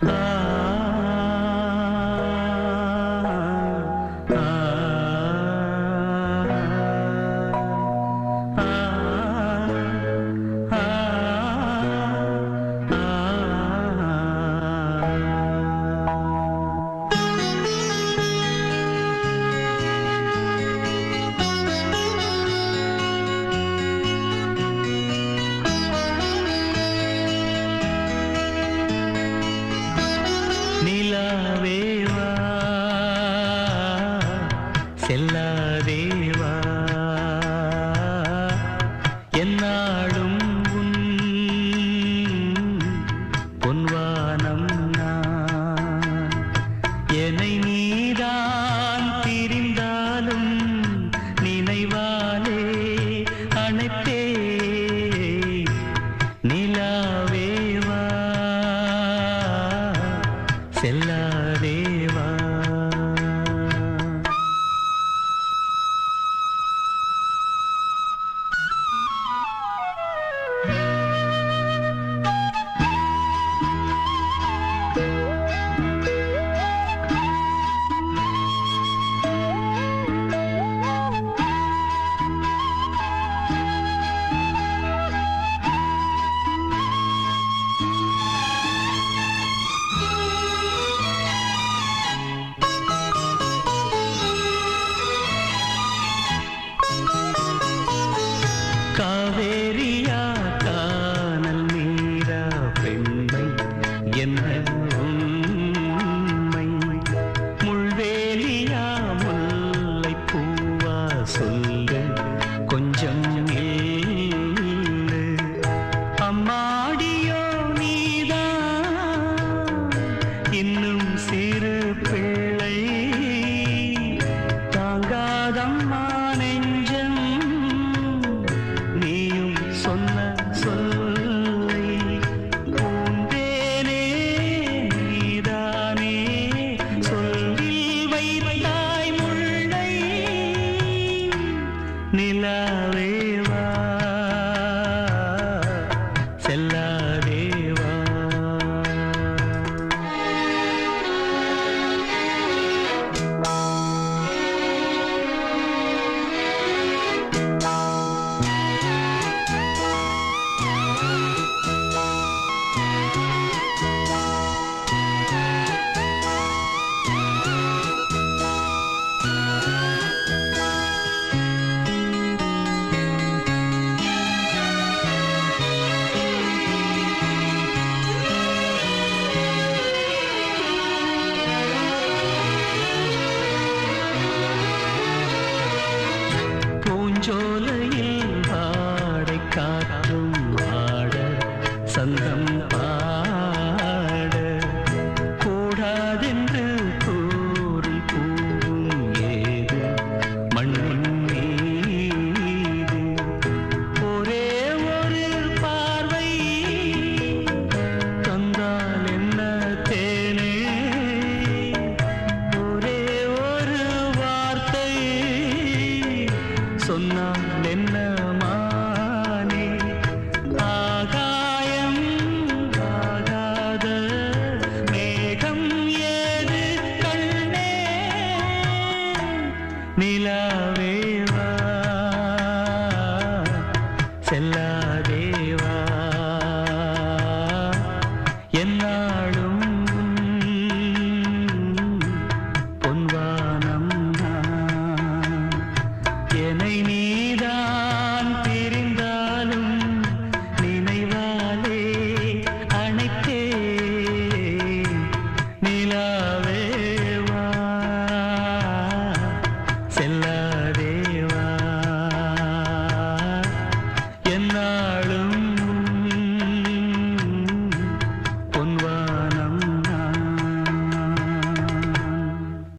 Uh... செல்லாதேவா? என்னாலும் பொன்வானம் என்னை நீதான் திரிந்தாலும் நினைவாலே அனைத்தே நிலாவேவா? செல்லா சொல் போலையே செல்லாதேவா செல்லாதேவா. என்னாலும் பொன்வானம் என்னை நீதான் தெரிந்தாலும் நினைவாலே அணைத்தே நிலாவே